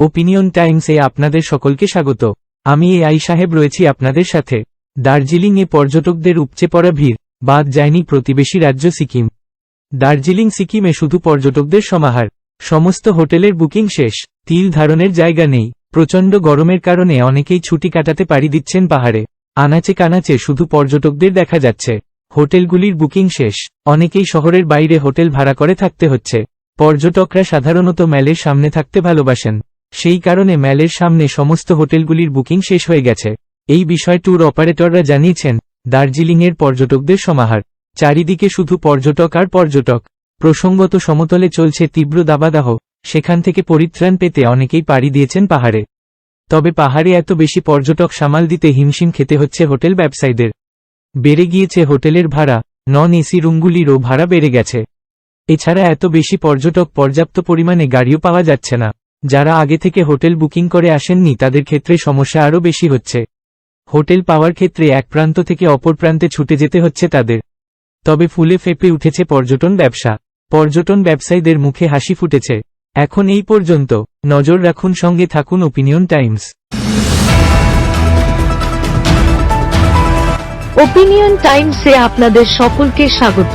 Opinion টাইমসে আপনাদের সকলকে স্বাগত। আমি এ আই সাহেব রয়েছি আপনাদের সাথে। দার্জিলিংয়ে পর্যটকদের উপচে পড়া ভিড়, বাদ যায়নি প্রতিবেশী রাজ্য সিকিম। দার্জিলিং সিকিমে শুধু পর্যটকদের সমাহার। সমস্ত হোটেলের বুকিং শেষ, তিল ধারণের জায়গা নেই। প্রচণ্ড গরমের কারণে অনেকেই ছুটি কাটাতে পাড়ি দিচ্ছেন পাহাড়ে। আনাচে কানাচে শুধু পর্যটকদের দেখা যাচ্ছে। হোটেলগুলির বুকিং শেষ, অনেকেই শহরের বাইরে হোটেল ভাড়া করে থাকতে হচ্ছে। পর্যটকরা সাধারণত ম্যালের সামনে থাকতে ভালোবাসেন। সেই কারণে ম্যালের সামনে সমস্ত হোটেলগুলির বুকিং শেষ হয়ে গেছে। এই বিষয়ে ট্যুর অপারেটররা জানিয়েছেন, দার্জিলিংয়ের পর্যটকদের সমাহার। চারিদিকে শুধু পর্যটক আর পর্যটক। প্রসঙ্গত সমতলে চলছে তীব্র দাবাদাহ। সেখান থেকে পরিত্রাণ পেতে অনেকেই পাড়ি দিয়েছেন পাহাড়ে। তবে পাহাড়ে এত বেশি পর্যটক সামাল দিতে হিমশিম খেতে হচ্ছে হোটেল ব্যবসায়ীদের। বেড়ে গিয়েছে হোটেলের ভাড়া নন এসি রুমগুলিরও ভাড়া বেড়ে গেছে। এছাড়া এত বেশি পর্যটক পর্যাপ্ত পরিমাণে গাড়িও পাওয়া যাচ্ছে না। যারা আগে থেকে হোটেল বুকিং করে আসেননি তাদের ক্ষেত্রে সমস্যা আরও বেশি হচ্ছে। হোটেল পাওয়ার ক্ষেত্রে এক প্রান্ত থেকে অপর প্রান্তে ছুটে যেতে হচ্ছে তাদের। তবে ফুলে ফেপে উঠেছে পর্যটন ব্যবসা। পর্যটন ব্যবসায়ীদের মুখে হাসি ফুটেছে। এখন এই পর্যন্ত। নজর রাখুন সঙ্গে থাকুন ওপিনিয়ন টাইমস ওপিনিয়ন টাইমসে আপনাদের সকলকে স্বাগত।